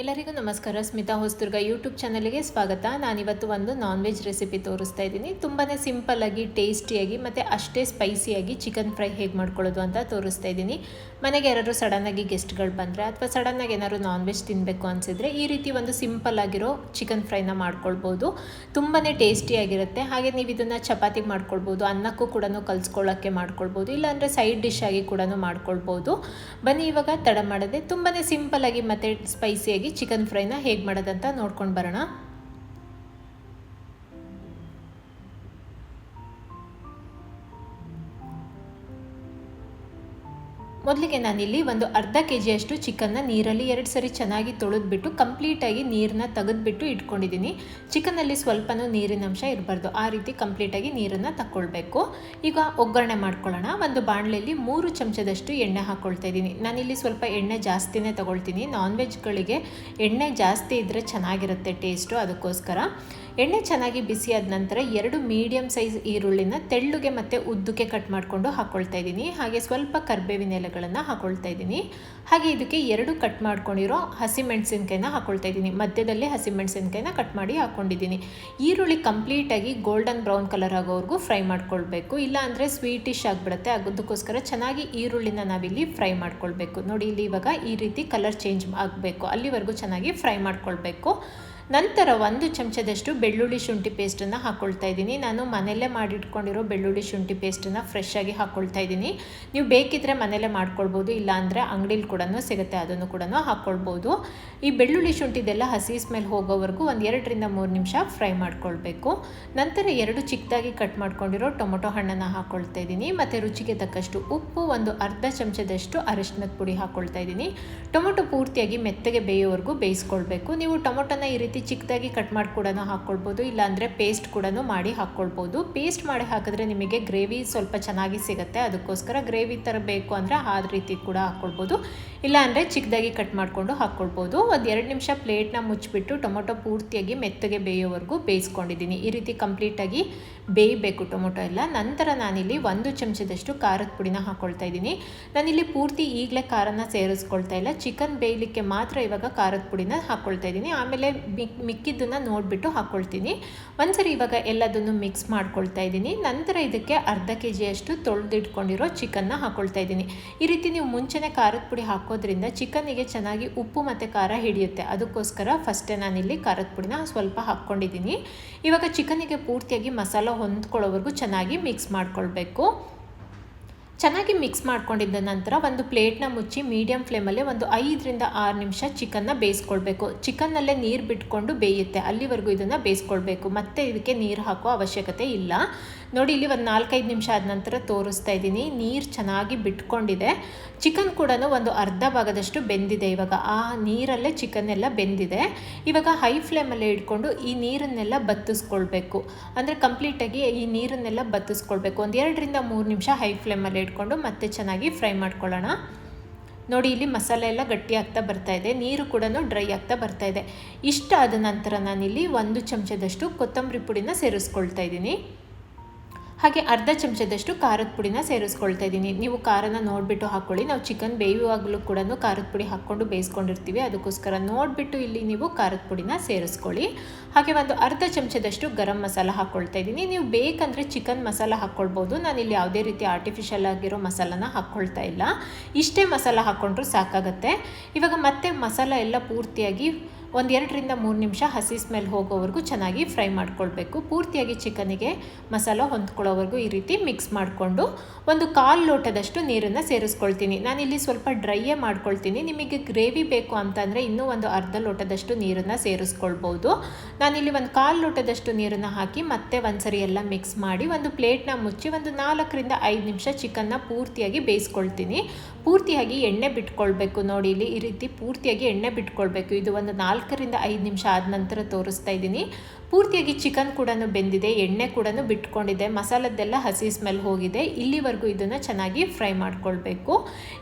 ಎಲ್ಲರಿಗೂ ನಮಸ್ಕಾರ. ಸ್ಮಿತಾ ಹೊಸದುರ್ಗ ಯೂಟ್ಯೂಬ್ ಚಾನಲ್ಗೆ ಸ್ವಾಗತ. ನಾನಿವತ್ತು ಒಂದು ನಾನ್ ವೆಜ್ ರೆಸಿಪಿ ತೋರಿಸ್ತಾ ಇದ್ದೀನಿ. ತುಂಬಾ ಸಿಂಪಲ್ಲಾಗಿ ಟೇಸ್ಟಿಯಾಗಿ ಮತ್ತು ಅಷ್ಟೇ ಸ್ಪೈಸಿಯಾಗಿ ಚಿಕನ್ ಫ್ರೈ ಹೇಗೆ ಮಾಡ್ಕೊಳ್ಳೋದು ಅಂತ ತೋರಿಸ್ತಾ ಇದ್ದೀನಿ. ಮನೆಗೆ ಯಾರಾದ್ರು ಸಡನ್ನಾಗಿ ಗೆಸ್ಟ್ಗಳು ಬಂದರೆ ಅಥವಾ ಸಡನ್ನಾಗಿ ಏನಾದ್ರು ನಾನ್ ವೆಜ್ ತಿನ್ನಬೇಕು ಅನಿಸಿದ್ರೆ ಈ ರೀತಿ ಒಂದು ಸಿಂಪಲ್ ಆಗಿರೋ ಚಿಕನ್ ಫ್ರೈನ ಮಾಡ್ಕೊಳ್ಬೋದು. ತುಂಬಾ ಟೇಸ್ಟಿಯಾಗಿರುತ್ತೆ ಹಾಗೆ ನೀವು ಇದನ್ನು ಚಪಾತಿ ಮಾಡ್ಕೊಳ್ಬೋದು, ಅನ್ನಕ್ಕೂ ಕೂಡ ಕಲಿಸ್ಕೊಳ್ಳೋಕ್ಕೆ ಮಾಡ್ಕೊಳ್ಬೋದು, ಇಲ್ಲಾಂದರೆ ಸೈಡ್ ಡಿಶ್ ಆಗಿ ಕೂಡ ಮಾಡ್ಕೊಳ್ಬೋದು. ಬನ್ನಿ ಇವಾಗ ತಡ ಮಾಡದೆ ತುಂಬಾ ಸಿಂಪಲ್ಲಾಗಿ ಮತ್ತು ಸ್ಪೈಸಿಯಾಗಿ ಚಿಕನ್ ಫ್ರೈನ ಹೇಗೆ ಮಾಡೋದಂತ ನೋಡ್ಕೊಂಡು ಬರೋಣ. ಮೊದಲಿಗೆ ನಾನಿಲ್ಲಿ ಒಂದು ಅರ್ಧ ಕೆ ಜಿಯಷ್ಟು ಚಿಕನ್ನ ನೀರಲ್ಲಿ ಎರಡು ಸರಿ ಚೆನ್ನಾಗಿ ತೊಳೆದ್ಬಿಟ್ಟು ಕಂಪ್ಲೀಟಾಗಿ ನೀರನ್ನ ತೆಗೆದ್ಬಿಟ್ಟು ಇಟ್ಕೊಂಡಿದ್ದೀನಿ. ಚಿಕನಲ್ಲಿ ಸ್ವಲ್ಪನೂ ನೀರಿನ ಅಂಶ ಇರಬಾರ್ದು. ಆ ರೀತಿ ಕಂಪ್ಲೀಟಾಗಿ ನೀರನ್ನು ತಗೊಳ್ಬೇಕು ಈಗ ಒಗ್ಗರಣೆ ಮಾಡ್ಕೊಳ್ಳೋಣ. ಒಂದು ಬಾಣಲೆಯಲ್ಲಿ ಮೂರು ಚಮಚದಷ್ಟು ಎಣ್ಣೆ ಹಾಕ್ಕೊಳ್ತಾ ಇದ್ದೀನಿ. ನಾನಿಲ್ಲಿ ಸ್ವಲ್ಪ ಎಣ್ಣೆ ಜಾಸ್ತಿನೇ ತಗೊಳ್ತೀನಿ. ನಾನ್ ವೆಜ್ಗಳಿಗೆ ಎಣ್ಣೆ ಜಾಸ್ತಿ ಇದ್ದರೆ ಚೆನ್ನಾಗಿರುತ್ತೆ ಟೇಸ್ಟು ಅದಕ್ಕೋಸ್ಕರ. ಎಣ್ಣೆ ಚೆನ್ನಾಗಿ ಬಿಸಿಯಾದ ನಂತರ ಎರಡು ಮೀಡಿಯಮ್ ಸೈಜ್ ಈರುಳ್ಳಿನ ತೆಳ್ಳುಗೆ ಮತ್ತು ಉದ್ದಕ್ಕೆ ಕಟ್ ಮಾಡಿಕೊಂಡು ಹಾಕ್ಕೊಳ್ತಾ ಇದ್ದೀನಿ. ಹಾಗೆ ಸ್ವಲ್ಪ ಕರ್ಬೇವಿನ ಎಲೆಗಳನ್ನು ಹಾಕ್ಕೊಳ್ತಾ ಇದ್ದೀನಿ. ಹಾಗೆ ಇದಕ್ಕೆ ಎರಡು ಕಟ್ ಮಾಡ್ಕೊಂಡಿರೋ ಹಸಿಮೆಣಸಿನ್ಕಾಯಿನ ಹಾಕ್ಕೊಳ್ತಾ ಇದ್ದೀನಿ. ಮಧ್ಯದಲ್ಲಿ ಹಸಿಮೆಣಸಿನ್ಕಾಯಿನ ಕಟ್ ಮಾಡಿ ಹಾಕ್ಕೊಂಡಿದ್ದೀನಿ ಈರುಳ್ಳಿ ಕಂಪ್ಲೀಟಾಗಿ ಗೋಲ್ಡನ್ ಬ್ರೌನ್ ಕಲರ್ ಆಗೋವರೆಗೂ ಫ್ರೈ ಮಾಡ್ಕೊಳ್ಬೇಕು. ಇಲ್ಲ ಅಂದರೆ ಸ್ವೀಟಿಶ್ ಆಗಿಬಿಡುತ್ತೆ. ಅದಕ್ಕೋಸ್ಕರ ಚೆನ್ನಾಗಿ ಈರುಳ್ಳಿನ ನಾವಿಲ್ಲಿ ಫ್ರೈ ಮಾಡ್ಕೊಳ್ಬೇಕು. ನೋಡಿ, ಇಲ್ಲಿ ಇವಾಗ ಈ ರೀತಿ ಕಲರ್ ಚೇಂಜ್ ಆಗಬೇಕು. ಅಲ್ಲಿವರೆಗೂ ಚೆನ್ನಾಗಿ ಫ್ರೈ ಮಾಡ್ಕೊಳ್ಬೇಕು. ನಂತರ ಒಂದು ಚಮಚದಷ್ಟು ಬೆಳ್ಳುಳ್ಳಿ ಶುಂಠಿ ಪೇಸ್ಟನ್ನು ಹಾಕ್ಕೊಳ್ತಾ ಇದ್ದೀನಿ. ನಾನು ಮನೆಯಲ್ಲೇ ಮಾಡಿಟ್ಕೊಂಡಿರೋ ಬೆಳ್ಳುಳ್ಳಿ ಶುಂಠಿ ಪೇಸ್ಟನ್ನು ಫ್ರೆಶ್ ಆಗಿ ಹಾಕ್ಕೊಳ್ತಾ ಇದ್ದೀನಿ. ನೀವು ಬೇಕಿದ್ದರೆ ಮನೆಯಲ್ಲೇ ಮಾಡ್ಕೊಳ್ಬೋದು, ಇಲ್ಲಾಂದರೆ ಅಂಗಡಿಲಿ ಕೂಡ ಸಿಗುತ್ತೆ, ಅದನ್ನು ಕೂಡ ಹಾಕ್ಕೊಳ್ಬೋದು ಈ ಬೆಳ್ಳುಳ್ಳಿ ಶುಂಠಿದೆಲ್ಲ ಹಸಿ ಸ್ಮೆಲ್ ಹೋಗೋವರೆಗೂ ಒಂದು ಎರಡರಿಂದ ಮೂರು ನಿಮಿಷ ಫ್ರೈ ಮಾಡ್ಕೊಳ್ಬೇಕು. ನಂತರ ಎರಡು ಚಿಕ್ಕದಾಗಿ ಕಟ್ ಮಾಡ್ಕೊಂಡಿರೋ ಟೊಮೊಟೊ ಹಣ್ಣನ್ನು ಹಾಕ್ಕೊಳ್ತಾ ಇದ್ದೀನಿ. ಮತ್ತು ರುಚಿಗೆ ತಕ್ಕಷ್ಟು ಉಪ್ಪು, ಒಂದು ಅರ್ಧ ಚಮಚದಷ್ಟು ಅರಿಶಿನದ ಪುಡಿ ಹಾಕ್ಕೊಳ್ತಾ ಇದ್ದೀನಿ. ಟೊಮೊಟೊ ಪೂರ್ತಿಯಾಗಿ ಮೆತ್ತಗೆ ಬೇಯೋವರೆಗೂ ಬೇಯಿಸ್ಕೊಳ್ಬೇಕು. ನೀವು ಟೊಮೊಟೊನ ಈ ರೀತಿ ಚಿಕ್ಕದಾಗಿ ಕಟ್ ಮಾಡಿ ಕೂಡ ಹಾಕ್ಕೊಳ್ಬೋದು, ಇಲ್ಲಾಂದರೆ ಪೇಸ್ಟ್ ಕೂಡ ಮಾಡಿ ಹಾಕ್ಕೊಳ್ಬೋದು. ಪೇಸ್ಟ್ ಮಾಡಿ ಹಾಕಿದ್ರೆ ನಿಮಗೆ ಗ್ರೇವಿ ಸ್ವಲ್ಪ ಚೆನ್ನಾಗಿ ಸಿಗುತ್ತೆ. ಅದಕ್ಕೋಸ್ಕರ ಗ್ರೇವಿ ಥರ ಬೇಕು ಅಂದರೆ ಆ ರೀತಿ ಕೂಡ ಹಾಕ್ಕೊಳ್ಬೋದು. ಇಲ್ಲಾಂದರೆ ಚಿಕ್ಕದಾಗಿ ಕಟ್ ಮಾಡಿಕೊಂಡು ಹಾಕ್ಕೊಳ್ಬೋದು. ಒಂದು ಎರಡು ನಿಮಿಷ ಪ್ಲೇಟ್ನ ಮುಚ್ಚಿಬಿಟ್ಟು ಟೊಮೊಟೊ ಪೂರ್ತಿಯಾಗಿ ಮೆತ್ತಗೆ ಬೇಯೋವರೆಗೂ ಬೇಯಿಸ್ಕೊಂಡಿದ್ದೀನಿ. ಈ ರೀತಿ ಕಂಪ್ಲೀಟಾಗಿ ಬೇಯಬೇಕು ಟೊಮೊಟೊ ಎಲ್ಲ. ನಂತರ ನಾನಿಲ್ಲಿ ಒಂದು ಚಮಚದಷ್ಟು ಖಾರದ ಪುಡಿನ ಹಾಕ್ಕೊಳ್ತಾ ಇದ್ದೀನಿ. ನಾನಿಲ್ಲಿ ಪೂರ್ತಿ ಈಗಲೇ ಖಾರನ ಸೇರಿಸ್ಕೊಳ್ತಾ ಇಲ್ಲ. ಚಿಕನ್ ಬೇಯಲಿಕ್ಕೆ ಮಾತ್ರ ಇವಾಗ ಖಾರದ ಪುಡಿನ ಹಾಕ್ಕೊಳ್ತಾ ಇದ್ದೀನಿ. ಆಮೇಲೆ ಮಿಕ್ಕಿದ್ದನ್ನು ನೋಡಿಬಿಟ್ಟು ಹಾಕ್ಕೊಳ್ತೀನಿ ಒಂದ್ಸರಿ ಇವಾಗ ಎಲ್ಲದನ್ನು ಮಿಕ್ಸ್ ಮಾಡ್ಕೊಳ್ತಾ ಇದ್ದೀನಿ. ನಂತರ ಇದಕ್ಕೆ ಅರ್ಧ ಕೆ ಜಿಯಷ್ಟು ತೊಳೆದಿಟ್ಕೊಂಡಿರೋ ಚಿಕನ್ನ ಹಾಕ್ಕೊಳ್ತಾ ಇದ್ದೀನಿ. ಈ ರೀತಿ ನೀವು ಮುಂಚೆನೇ ಖಾರದ ಪುಡಿ ಹಾಕೋದ್ರಿಂದ ಚಿಕನ್ನಿಗೆ ಚೆನ್ನಾಗಿ ಉಪ್ಪು ಮತ್ತು ಖಾರ ಹಿಡಿಯುತ್ತೆ. ಅದಕ್ಕೋಸ್ಕರ ಫಸ್ಟೇ ನಾನಿಲ್ಲಿ ಖಾರದ ಪುಡಿನ ಸ್ವಲ್ಪ ಹಾಕ್ಕೊಂಡಿದ್ದೀನಿ. ಇವಾಗ ಚಿಕನ್ನಿಗೆ ಪೂರ್ತಿಯಾಗಿ ಮಸಾಲ ಹೊಂದ್ಕೊಳ್ಳೋವರೆಗೂ ಚೆನ್ನಾಗಿ ಮಿಕ್ಸ್ ಮಾಡ್ಕೊಳ್ಬೇಕು. ಚೆನ್ನಾಗಿ ಮಿಕ್ಸ್ ಮಾಡ್ಕೊಂಡಿದ್ದ ನಂತರ ಒಂದು ಪ್ಲೇಟ್ನ ಮುಚ್ಚಿ ಮೀಡಿಯಮ್ ಫ್ಲೇಮಲ್ಲೇ ಒಂದು ಐದರಿಂದ ಆರು ನಿಮಿಷ ಚಿಕನ್ನ ಬೇಯಿಸ್ಕೊಳ್ಬೇಕು. ಚಿಕನ್ನಲ್ಲೇ ನೀರು ಬಿಟ್ಕೊಂಡು ಬೇಯುತ್ತೆ. ಅಲ್ಲಿವರೆಗೂ ಇದನ್ನು ಬೇಯಿಸ್ಕೊಳ್ಬೇಕು. ಮತ್ತೆ ಇದಕ್ಕೆ ನೀರು ಹಾಕೋ ಅವಶ್ಯಕತೆ ಇಲ್ಲ. ನೋಡಿ, ಇಲ್ಲಿ ಒಂದು ನಾಲ್ಕೈದು ನಿಮಿಷ ಆದ ನಂತರ ತೋರಿಸ್ತಾ ಇದ್ದೀನಿ. ನೀರು ಚೆನ್ನಾಗಿ ಬಿಟ್ಕೊಂಡಿದೆ. ಚಿಕನ್ ಕೂಡ ಒಂದು ಅರ್ಧ ಭಾಗದಷ್ಟು ಬೆಂದಿದೆ ಇವಾಗ. ಆ ನೀರಲ್ಲೇ ಚಿಕನ್ ಎಲ್ಲ ಬೆಂದಿದೆ. ಇವಾಗ ಹೈ ಫ್ಲೇಮಲ್ಲೇ ಇಟ್ಕೊಂಡು ಈ ನೀರನ್ನೆಲ್ಲ ಬತ್ತಿಸ್ಕೊಳ್ಬೇಕು. ಅಂದರೆ ಕಂಪ್ಲೀಟಾಗಿ ಈ ನೀರನ್ನೆಲ್ಲ ಬತ್ತಿಸ್ಕೊಳ್ಬೇಕು. ಒಂದು ಎರಡರಿಂದ ಮೂರು ನಿಮಿಷ ಹೈ ಫ್ಲೇಮಲ್ಲೇ ಇಟ್ಕೊಂಡು ಮತ್ತೆ ಚೆನ್ನಾಗಿ ಫ್ರೈ ಮಾಡ್ಕೊಳ್ಳೋಣ. ನೋಡಿ, ಇಲ್ಲಿ ಮಸಾಲೆ ಎಲ್ಲ ಗಟ್ಟಿ ಆಗ್ತಾ ಬರ್ತಾ ಇದೆ. ನೀರು ಕೂಡ ಡ್ರೈ ಆಗ್ತಾ ಬರ್ತಾ ಇದೆ. ಇಷ್ಟ ಆದ ನಂತರ ನಾನಿಲ್ಲಿ ಒಂದು ಚಮಚದಷ್ಟು ಕೊತ್ತಂಬರಿ ಪುಡಿನ ಸೇರಿಸ್ಕೊಳ್ತಾ ಇದ್ದೀನಿ. ಹಾಗೆ ಅರ್ಧ ಚಮಚದಷ್ಟು ಖಾರದ ಪುಡಿನ ಸೇರಿಸ್ಕೊಳ್ತಾ ಇದ್ದೀನಿ. ನೀವು ಖಾರನ ನೋಡಿಬಿಟ್ಟು ಹಾಕ್ಕೊಳ್ಳಿ ನಾವು ಚಿಕನ್ ಬೇಯುವಾಗಲೂ ಕೂಡ ಖಾರದ ಪುಡಿ ಹಾಕ್ಕೊಂಡು ಬೇಯಿಸ್ಕೊಂಡಿರ್ತೀವಿ. ಅದಕ್ಕೋಸ್ಕರ ನೋಡಿಬಿಟ್ಟು ಇಲ್ಲಿ ನೀವು ಖಾರದ ಪುಡಿನ ಸೇರಿಸ್ಕೊಳ್ಳಿ. ಹಾಗೆ ಒಂದು ಅರ್ಧ ಚಮಚದಷ್ಟು ಗರಂ ಮಸಾಲ ಹಾಕ್ಕೊಳ್ತಾ ಇದ್ದೀನಿ. ನೀವು ಬೇಕಂದರೆ ಚಿಕನ್ ಮಸಾಲ ಹಾಕ್ಕೊಳ್ಬೋದು. ನಾನು ಇಲ್ಲಿ ಯಾವುದೇ ರೀತಿ ಆರ್ಟಿಫಿಷಿಯಲ್ ಆಗಿರೋ ಮಸಾಲನ ಹಾಕ್ಕೊಳ್ತಾ ಇಲ್ಲ. ಇಷ್ಟೇ ಮಸಾಲ ಹಾಕ್ಕೊಂಡ್ರೂ ಸಾಕಾಗತ್ತೆ. ಇವಾಗ ಮತ್ತೆ ಮಸಾಲ ಎಲ್ಲ ಪೂರ್ತಿಯಾಗಿ ಒಂದು ಎರಡರಿಂದ ಮೂರು ನಿಮಿಷ ಹಸಿ ಸ್ಮೆಲ್ ಹೋಗೋವರೆಗೂ ಚೆನ್ನಾಗಿ ಫ್ರೈ ಮಾಡ್ಕೊಳ್ಬೇಕು. ಪೂರ್ತಿಯಾಗಿ ಚಿಕನಿಗೆ ಮಸಾಲ ಹೊಂದ್ಕೊಳ್ಳೋವರೆಗೂ ಈ ರೀತಿ ಮಿಕ್ಸ್ ಮಾಡಿಕೊಂಡು ಒಂದು ಕಾಲು ಲೋಟದಷ್ಟು ನೀರನ್ನು ಸೇರಿಸ್ಕೊಳ್ತೀನಿ. ನಾನಿಲ್ಲಿ ಸ್ವಲ್ಪ ಡ್ರೈಯೇ ಮಾಡ್ಕೊಳ್ತೀನಿ. ನಿಮಗೆ ಗ್ರೇವಿ ಬೇಕು ಅಂತಂದರೆ ಇನ್ನೂ ಒಂದು ಅರ್ಧ ಲೋಟದಷ್ಟು ನೀರನ್ನು ಸೇರಿಸ್ಕೊಳ್ಬೋದು. ನಾನಿಲ್ಲಿ ಒಂದು ಕಾಲು ಲೋಟದಷ್ಟು ನೀರನ್ನು ಹಾಕಿ ಮತ್ತೆ ಒಂದ್ಸರಿ ಎಲ್ಲ ಮಿಕ್ಸ್ ಮಾಡಿ ಒಂದು ಪ್ಲೇಟ್ನ ಮುಚ್ಚಿ ಒಂದು ನಾಲ್ಕರಿಂದ ಐದು ನಿಮಿಷ ಚಿಕನ್ನ ಪೂರ್ತಿಯಾಗಿ ಬೇಯಿಸ್ಕೊಳ್ತೀನಿ. ಪೂರ್ತಿಯಾಗಿ ಎಣ್ಣೆ ಬಿಟ್ಕೊಳ್ಬೇಕು. ನೋಡಿ ಇಲ್ಲಿ ಈ ರೀತಿ ಪೂರ್ತಿಯಾಗಿ ಎಣ್ಣೆ ಬಿಟ್ಕೊಳ್ಬೇಕು. ಇದು ಒಂದು ನಾಲ್ಕರಿಂದ ಐದು ನಿಮಿಷ ಆದ ನಂತರ ತೋರಿಸ್ತಾ ಇದ್ದೀನಿ. ಪೂರ್ತಿಯಾಗಿ ಚಿಕನ್ ಕೂಡ ಬೆಂದಿದೆ, ಎಣ್ಣೆ ಕೂಡ ಬಿಟ್ಕೊಂಡಿದೆ, ಮಸಾಲದ್ದೆಲ್ಲ ಹಸಿ ಸ್ಮೆಲ್ ಹೋಗಿದೆ. ಇಲ್ಲಿವರೆಗೂ ಇದನ್ನು ಚೆನ್ನಾಗಿ ಫ್ರೈ ಮಾಡ್ಕೊಳ್ಬೇಕು.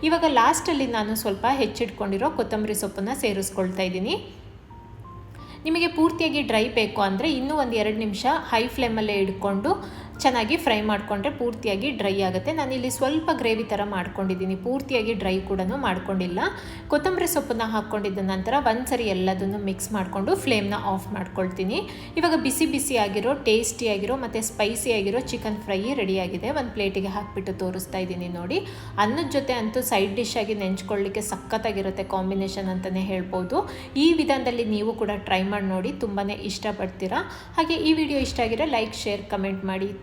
ಇವಾಗ ಲಾಸ್ಟಲ್ಲಿ ನಾನು ಸ್ವಲ್ಪ ಹೆಚ್ಚಿಟ್ಕೊಂಡಿರೋ ಕೊತ್ತಂಬರಿ ಸೊಪ್ಪನ್ನು ಸೇರಿಸ್ಕೊಳ್ತಾ ಇದ್ದೀನಿ. ನಿಮಗೆ ಪೂರ್ತಿಯಾಗಿ ಡ್ರೈ ಬೇಕು ಅಂದರೆ ಇನ್ನೂ ಒಂದು ಎರಡು ನಿಮಿಷ ಹೈ ಫ್ಲೇಮಲ್ಲೇ ಇಟ್ಕೊಂಡು ಚೆನ್ನಾಗಿ ಫ್ರೈ ಮಾಡಿಕೊಂಡ್ರೆ ಪೂರ್ತಿಯಾಗಿ ಡ್ರೈ ಆಗುತ್ತೆ. ನಾನಿಲ್ಲಿ ಸ್ವಲ್ಪ ಗ್ರೇವಿ ಥರ ಮಾಡ್ಕೊಂಡಿದ್ದೀನಿ. ಪೂರ್ತಿಯಾಗಿ ಡ್ರೈ ಕೂಡ ಮಾಡ್ಕೊಂಡಿಲ್ಲ. ಕೊತ್ತಂಬರಿ ಸೊಪ್ಪನ್ನ ಹಾಕ್ಕೊಂಡಿದ್ದ ನಂತರ ಒಂದ್ಸರಿ ಎಲ್ಲದನ್ನು ಮಿಕ್ಸ್ ಮಾಡಿಕೊಂಡು ಫ್ಲೇಮ್ನ ಆಫ್ ಮಾಡ್ಕೊಳ್ತೀನಿ. ಇವಾಗ ಬಿಸಿ ಬಿಸಿ ಆಗಿರೋ, ಟೇಸ್ಟಿ ಆಗಿರೋ ಮತ್ತು ಸ್ಪೈಸಿ ಆಗಿರೋ ಚಿಕನ್ ಫ್ರೈ ರೆಡಿಯಾಗಿದೆ. ಒಂದು ಪ್ಲೇಟಿಗೆ ಹಾಕಿಬಿಟ್ಟು ತೋರಿಸ್ತಾ ಇದ್ದೀನಿ ನೋಡಿ. ಅನ್ನದ ಜೊತೆ ಅಂತೂ ಸೈಡ್ ಡಿಶ್ ಆಗಿ ನೆಂಚ್ಕೊಳ್ಳಿಕ್ಕೆ ಸಖತ್ತಾಗಿರುತ್ತೆ ಕಾಂಬಿನೇಷನ್ ಅಂತಲೇ ಹೇಳ್ಬೋದು. ಈ ವಿಧಾನದಲ್ಲಿ ನೀವು ಕೂಡ ಟ್ರೈ ಮಾಡಿ ನೋಡಿ ತುಂಬಾ ಇಷ್ಟಪಡ್ತೀರಾ. ಹಾಗೆ ಈ ವಿಡಿಯೋ ಇಷ್ಟ ಆಗಿರೋ ಲೈಕ್, ಶೇರ್, ಕಮೆಂಟ್ ಮಾಡಿ.